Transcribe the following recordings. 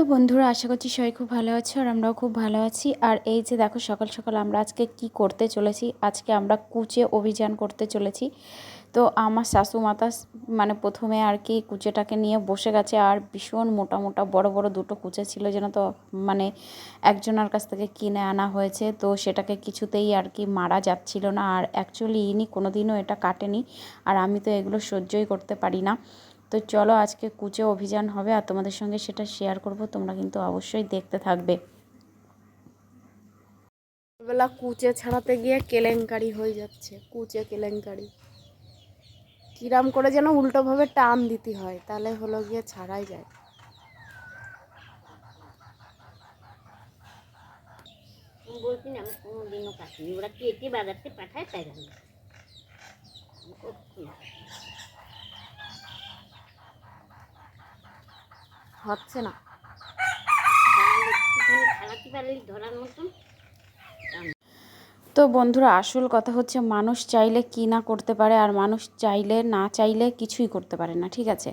তো বন্ধুরা, আশা করছি সবাই খুব ভালো আছো আর আমরাও খুব ভালো আছি। আর এই যে দেখো, সকাল সকাল আমরা আজকে কি করতে চলেছি? আজকে আমরা কুচে অভিযান করতে চলেছি। তো আমার শাশু মাতা মানে প্রথমে আর কি কুচেটাকে নিয়ে বসে গেছে আর ভীষণ মোটা মোটা বড় বড় দুটো কুচে ছিল যেন তো মানে একজনের কাছ থেকে কিনে আনা হয়েছে। তো সেটাকে কিছুতেই আর কি মারা যাচ্ছিল না। আর অ্যাকচুয়ালি ইনি কোনোদিনও এটা কাটেনি। আর আমি তো এগুলো সহ্যই করতে পারি না। তো চলো আজকে কুচে অভিযান হবে আর তোমাদের সঙ্গে সেটা শেয়ার করব তোমরা কিন্তু অবশ্যই দেখতে থাকবে। বেলা কুচে ছাড়াতে গিয়ে কেলেঙ্কারি হয়ে যাচ্ছে কুচে কেলেঙ্কারি। কিরাম করে যেন উল্টোভাবে টান দিতে হয় তাহলে হলো গিয়ে ছাড়াই যায়। বলছি না আমি কোনো দিনও কাটিনি ওরা কেটে বাজারতে পাঠায় তাই রান্না হচ্ছে না। তো বন্ধুরা, আসল কথা হচ্ছে মানুষ চাইলে কি না করতে পারে আর মানুষ চাইলে না চাইলে কিছুই করতে পারে না, ঠিক আছে?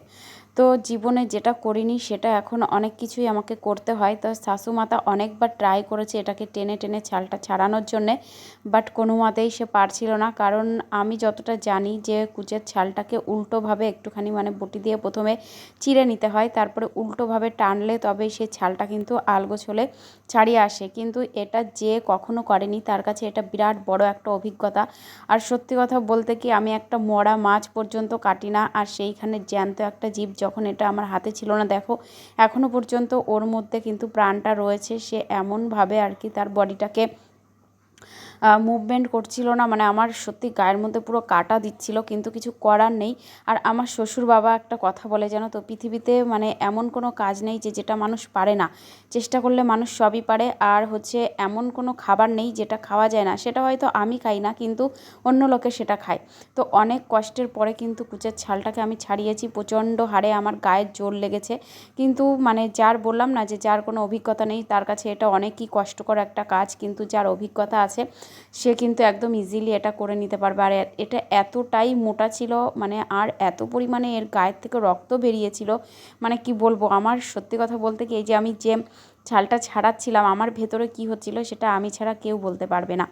তো জীবনে যেটা করিনি সেটা এখন অনেক কিছুই আমাকে করতে হয়। তো শাশু মাতা অনেকবার ট্রাই করেছে এটাকে টেনে টেনে ছালটা ছাড়ানোর জন্যে বাট কোনো মতেই সে পারছিল না। কারণ আমি যতটা জানি যে কুচের ছালটাকে উল্টোভাবে একটুখানি মানে বটি দিয়ে প্রথমে চিড়ে নিতে হয়, তারপরে উল্টোভাবে টানলে তবে সে ছালটা কিন্তু আলগোছ হলে ছাড়িয়ে আসে। কিন্তু এটা যে কখনো করেনি তার কাছে এটা বিরাট বড় একটা অভিজ্ঞতা। আর সত্যি কথা বলতে কি আমি একটা মরা মাছ পর্যন্ত কাটি না, আর সেইখানে জ্যান্ত একটা জীব যখন এটা আমার হাতে ছিল না, দেখো এখনও পর্যন্ত ওর মধ্যে কিন্তু প্রাণটা রয়েছে, সে এমনভাবে আর কি তার বডিটাকে মুভমেন্ট করছিল না মানে আমার সত্যি গায়ের মধ্যে পুরো কাটা দিচ্ছিল, কিন্তু কিছু করার নেই। আর আমার শ্বশুর বাবা একটা কথা বলে, জানো তো, পৃথিবীতে মানে এমন কোনো কাজ নেই যে যেটা মানুষ পারে না। চেষ্টা করলে মানুষ সবই পারে, আর হচ্ছে এমন কোনো খাবার নেই যেটা খাওয়া যায় না। সেটা হয়তো আমি খাই না, কিন্তু অন্য লোকে সেটা খায়। তো অনেক কষ্টের পরে কিন্তু কুচের ছালটাকে আমি ছাড়িয়েছি, প্রচণ্ড হারে আমার গায়ের জোর লেগেছে। কিন্তু মানে যার বললাম না যে যার কোনো অভিজ্ঞতা নেই, তার কাছে এটা অনেকই কষ্টকর একটা কাজ, কিন্তু যার অভিজ্ঞতা আছে সে কিন্তু একদম ইজিলি এটা করে নিতে পারবে। আর এটা এতটাই মোটা ছিল মানে আর এত পরিমাণে এর গায়ের থেকে রক্ত বেরিয়েছিল মানে কি বলব? আমার সত্যি কথা বলতে কি, এই যে আমি যে ছালটা ছাড়াচ্ছিলাম, আমার ভেতরে কি হচ্ছিল সেটা আমি ছাড়া কেউ বলতে পারবে না।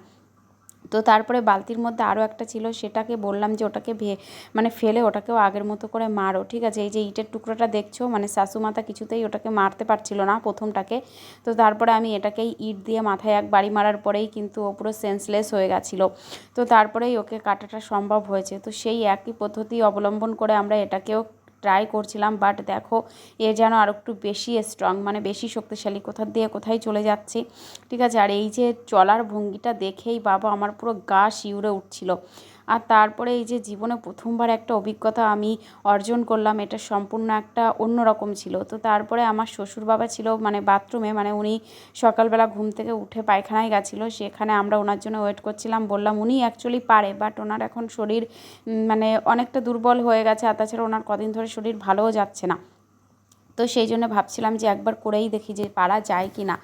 তো তারপরে বালতির মধ্যে আরও একটা ছিল, সেটাকে বললাম যে ওটাকে ভে মানে ফেলে ওটাকেও আগের মতো করে মারো, ঠিক আছে? এই যে ইটের টুকরোটা দেখছ মানে শাশুমাতা কিছুতেই ওটাকে মারতে পারছিল না প্রথমটাকে। তো তারপরে আমি এটাকেই ইট দিয়ে মাথায় এক বাড়ি মারার পরেই কিন্তু ও পুরো সেন্সলেস হয়ে গেছিল। তো তারপরেই ওকে কাটাটা সম্ভব হয়েছে। তো সেই একই পদ্ধতি অবলম্বন করে আমরা এটাকেও ট্রাই করছিলাম বাট দেখো এ যেন আর একটু বেশি স্ট্রং মানে বেশি শক্তিশালী কোথা দিয়ে কোথায় চলে যাচ্ছে। ঠিক আছে, আর এই যে চলার ভঙ্গিটা দেখেই বাবা, আমার পুরো গা শিউরে উঠছিল। আর তারপরে এই যে জীবনে প্রথমবার একটা অভিজ্ঞতা আমি অর্জন করলাম, এটা সম্পূর্ণ একটা অন্যরকম ছিল। তো তারপরে আমার শ্বশুর বাবা ছিল মানে বাথরুমে মানে উনি সকালবেলা ঘুম থেকে উঠে পায়খানায় গেছিল, সেখানে আমরা ওনার জন্য ওয়েট করছিলাম। বললাম, উনি অ্যাকচুয়ালি পারে বাট ওনার এখন শরীর মানে অনেকটা দুর্বল হয়ে গেছে, আর তাছাড়া ওনার কদিন ধরে শরীর ভালোও যাচ্ছে না। তো সেই জন্য ভাবছিলাম যে একবার করেই দেখি যে পারা যায় কি না।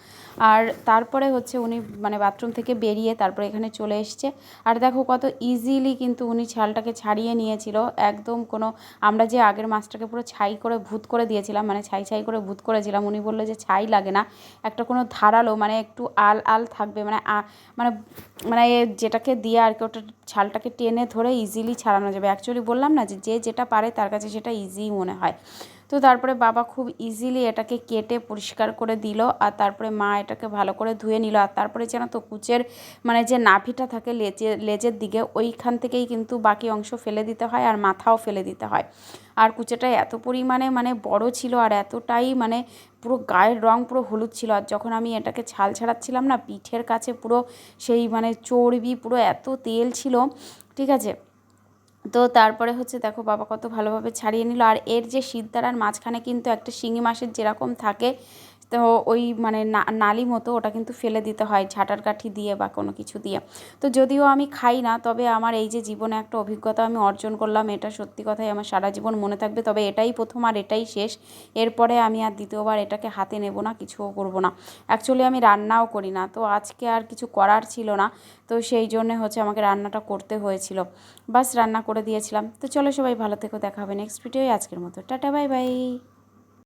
আর তারপরে হচ্ছে উনি মানে বাথরুম থেকে বেরিয়ে তারপরে এখানে চলে এসছে। আর দেখো কত ইজিলি কিন্তু উনি ছালটাকে ছাড়িয়ে নিয়েছিল। একদম কোনো আমরা যে আগের মাছটাকে পুরো ছাই করে ভূত করে দিয়েছিলাম মানে ছাই ছাই করে ভূত করেছিলাম, উনি বলল যে ছাই লাগে না। একটা কোনো ধারালো মানে একটু আল আল থাকবে মানে মানে মানে যেটাকে দিয়ে আর কি ওটা ছালটাকে টেনে ধরে ইজিলি ছাড়ানো যাবে। অ্যাকচুয়ালি বললাম না যে যে যেটা পারে তার কাছে সেটা ইজি মনে হয়। তো তারপরে বাবা খুব ইজিলি এটাকে কেটে পরিষ্কার করে দিল আর তারপরে মা এটাকে ভালো করে ধুয়ে নিল আর তারপরে যেন তো কুচের মানে যে নাভিটা থাকে লেজে, লেজের দিকে ওইখান থেকেই কিন্তু বাকি অংশ ফেলে দিতে হয় আর মাথাও ফেলে দিতে হয়। আর কুচেটা এত পরিমাণে মানে বড় ছিল আর এতটাই মানে পুরো গায়ের রং পুরো হলুদ ছিল আর যখন আমি এটাকে ছাল ছাড়াচ্ছিলাম না, পিঠের কাছে পুরো সেই মানে চর্বি পুরো এত তেল ছিল, ঠিক আছে? তো তারপরে হচ্ছে দেখো বাবা কত ভালোভাবে ছাড়িয়ে নিল। আর এর যে সিদ্ধারার মাঝখানে কিন্তু একটা শিঙি মাছের যেরকম থাকে তো ওই মানে নালি মতো ওটা কিন্তু ফেলে দিতে হয়, ঝাঁটার কাঠি দিয়ে বা কোনো কিছু দিয়ে। তো যদিও আমি খাই না, তবে আমার এই যে জীবনে একটা অভিজ্ঞতা আমি অর্জন করলাম, এটা সত্যি কথাই আমার সারা জীবন মনে থাকবে। তবে এটাই প্রথম আর এটাই শেষ। এরপরে আমি আর দ্বিতীয়বার এটাকে হাতে নেব না, কিছুও করব না। অ্যাকচুয়ালি আমি রান্নাও করি না, তো আজকে আর কিছু করার ছিল না। তো সেই জন্যে হচ্ছে আমাকে রান্নাটা করতে হয়েছিল। বাস রান্না করে দিয়েছিলাম। তো চলো সবাই ভালো থেকো, দেখা হবে নেক্সট ভিডিওই আজকের মতো, টাটা বাই বাই